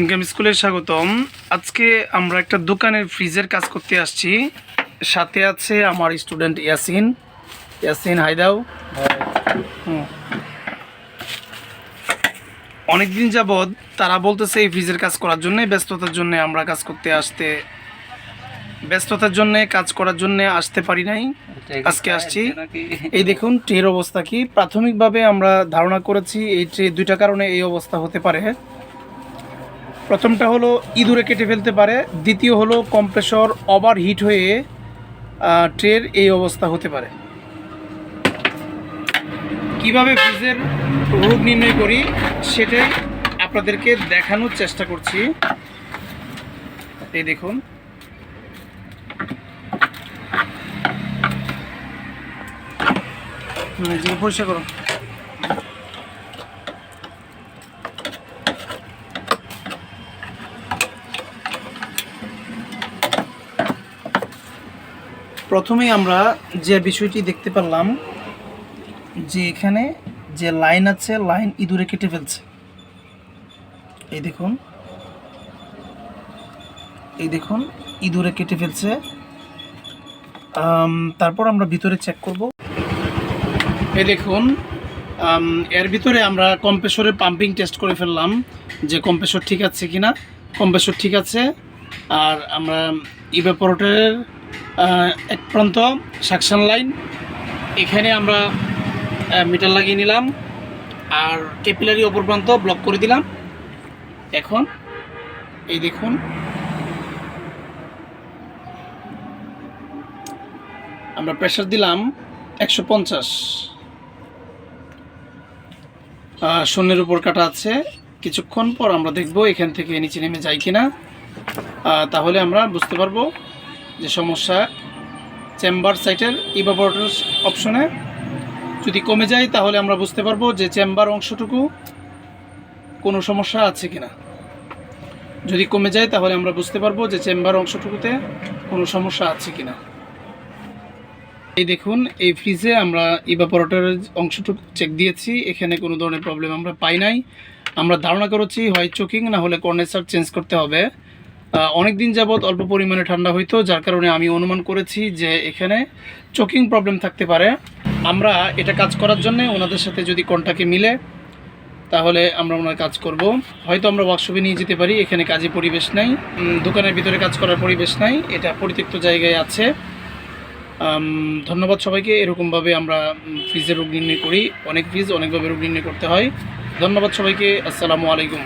Income স্কুলে স্বাগতম। আজকে আমরা একটা দোকানের ফ্রিজের কাজ করতে আসছি। সাথে আছে আমার স্টুডেন্ট ইয়াসিন। ইয়াসিন হায়দাও হুম। অনেকদিন যাবৎ তারা বলতেছে এই ফ্রিজের কাজ করার জন্য ব্যস্ততার জন্য আমরা কাজ করতে আসতে ব্যস্ততার জন্য কাজ করার জন্য আসতে পারি নাই। আজকে আসছি। এই দেখুন ট্রের অবস্থা কি? প্রাথমিকভাবে আমরা ধারণা করেছি এই ট্রে দুইটা কারণে এই অবস্থা হতে পারে। প্রথমটা হলো ইঁদুরে কেটে ফেলতে পারে, দ্বিতীয় হলো কম্প্রেসর ওভার হিট হয়ে ট্রের এই অবস্থা হতে পারে। কীভাবে ফ্রিজের রোগ নির্ণয় করি সেটাই আপনাদেরকে দেখানোর চেষ্টা করছি। এই দেখুন। পরিষ্কার করো। প্রথমেই আমরা যে বিষয়টি দেখতে পারলাম যে এখানে যে লাইন আছে, লাইন ইঁদুরে কেটে ফেলছে। এই দেখুন। এই দেখুন, ইঁদুরে কেটে ফেলছে। তারপর আমরা ভিতরে চেক করব। এই দেখুন এর ভিতরে আমরা কম্প্রেসরের পাম্পিং টেস্ট করে ফেললাম যে কম্প্রেসর ঠিক আছে কিনা। কম্প্রেসর ঠিক আছে, আর আমরা ইভেপোরেটরের এক প্রান্ত সাকশন লাইন এখানে আমরা মিটার লাগিয়ে নিলাম, আর ক্যাপিলারি অপর প্রান্ত ব্লক করে দিলাম। এখন, এই দেখুন, আমরা প্রেশার দিলাম একশো পঞ্চাশ। শূন্যের উপর কাটা আছে। কিছুক্ষণ পর আমরা দেখব এখান থেকে নিচে নেমে যাই কিনা। তাহলে আমরা বুঝতে পারব যে সমস্যা, চেম্বার সাইটের ইভাপোরেটর অপশনে যদি কমে যায়, তাহলে আমরা বুঝতে পারব যে চেম্বার অংশটুকু কোনো সমস্যা আছে কি না যদি কমে যায়, তাহলে আমরা বুঝতে পারব যে চেম্বার অংশটুকুতে কোনো সমস্যা আছে কি না এই দেখুন, এই ফ্রিজে আমরা ইভাপোরেটরের অংশটুকু চেক দিয়েছি। এখানে কোনো ধরনের প্রবলেম আমরা পাই নাই। আমরা ধারণা করেছি, হয় চোকিং না হলে কর্নেসার চেঞ্জ করতে হবে। অনেক দিন যাবৎ অল্প পরিমাণে ঠান্ডা হইতো, যার কারণে আমি অনুমান করেছি যে এখানে চোকিং প্রবলেম থাকতে পারে। আমরা এটা কাজ করার জন্য ওনাদের সাথে যদি কন্টাকে মিলে, তাহলে আমরা ওনার কাজ করব। হয়তো আমরা ওয়ার্কশপে নিয়ে যেতে পারি, এখানে কাজে পরিবেশ নাই দোকানের ভিতরে কাজ করার পরিবেশ নাই, এটা পরিত্যক্ত জায়গায় আছে। ধন্যবাদ সবাইকে, এরকমভাবে আমরা ফ্রিজের রোগ নির্ণয় করি। অনেক ফ্রিজ, অনেকভাবে রোগ নির্ণয় করতে হয়। ধন্যবাদ সবাইকে, আসসালামু আলাইকুম।